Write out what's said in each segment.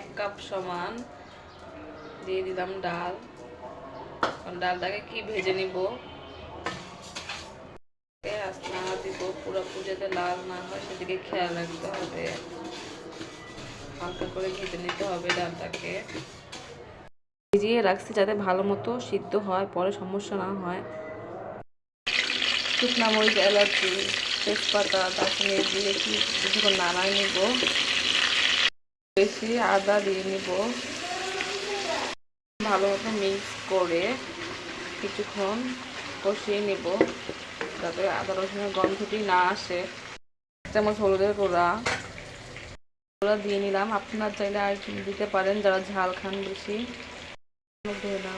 এক কাপ সমান দিয়ে দিলাম ডাল। ডালটাকে কি ভেজে নিব? হালকা করে নিতে হবে ডালটাকে। ভিজিয়ে রাখছি যাতে ভালো মতো সিদ্ধ হয়, পরে সমস্যা না হয়। শুকনা মরিচ, এলাচি, তেজপাতা দারচিনি দিয়ে কি কিছুক্ষণ নাড়াই নিব। বেশি আদা দিয়ে নিব। ভালো মতো মিক্স করে কিছুক্ষণ কষিয়ে নিব, যাতে আদা রসুনের গন্ধটি না আসে। চামচ হলুদের গুঁড়া। গুঁড়া দিয়ে নিলাম। আপনার চাইলে আর দিতে পারেন, যারা ঝাল খান বেশি।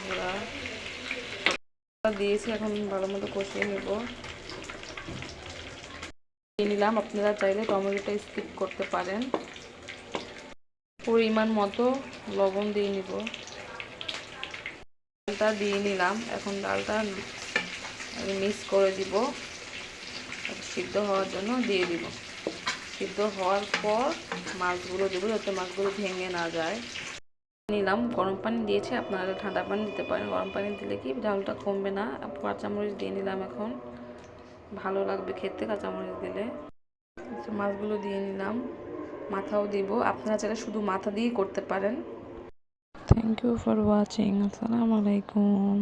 গুঁড়া। দিয়েছি, এখন ভালো মতো কষিয়ে নেব। দিয়ে নিলাম। আপনারা চাইলে টমেটোটা স্কিপ করতে পারেন। পরিমাণ মতো লবণ দিয়ে নিব। ডালটা দিয়ে নিলাম। এখন ডালটা মিক্স করে দিব। সিদ্ধ হওয়ার জন্য দিয়ে দিব। সিদ্ধ হওয়ার পর মাছগুলো দেবো যাতে মাছগুলো ভেঙে না যায়। নিলাম। গরম পানি দিয়েছে। আপনারা ঠান্ডা পানি দিতে পারেন। গরম পানি দিলে কি ঝালটা কমবে না। কাঁচামরিচ দিয়ে নিলাম এখন। ভালো লাগবে খেতে কাঁচামরিচ দিলে। আচ্ছা, মাছগুলো দিয়ে নিলাম। মাথাও দিব। আপনারা চাইলে শুধু মাথা দিয়ে করতে পারেন। থ্যাংক ইউ ফর ওয়াচিং আসসালামু আলাইকুম।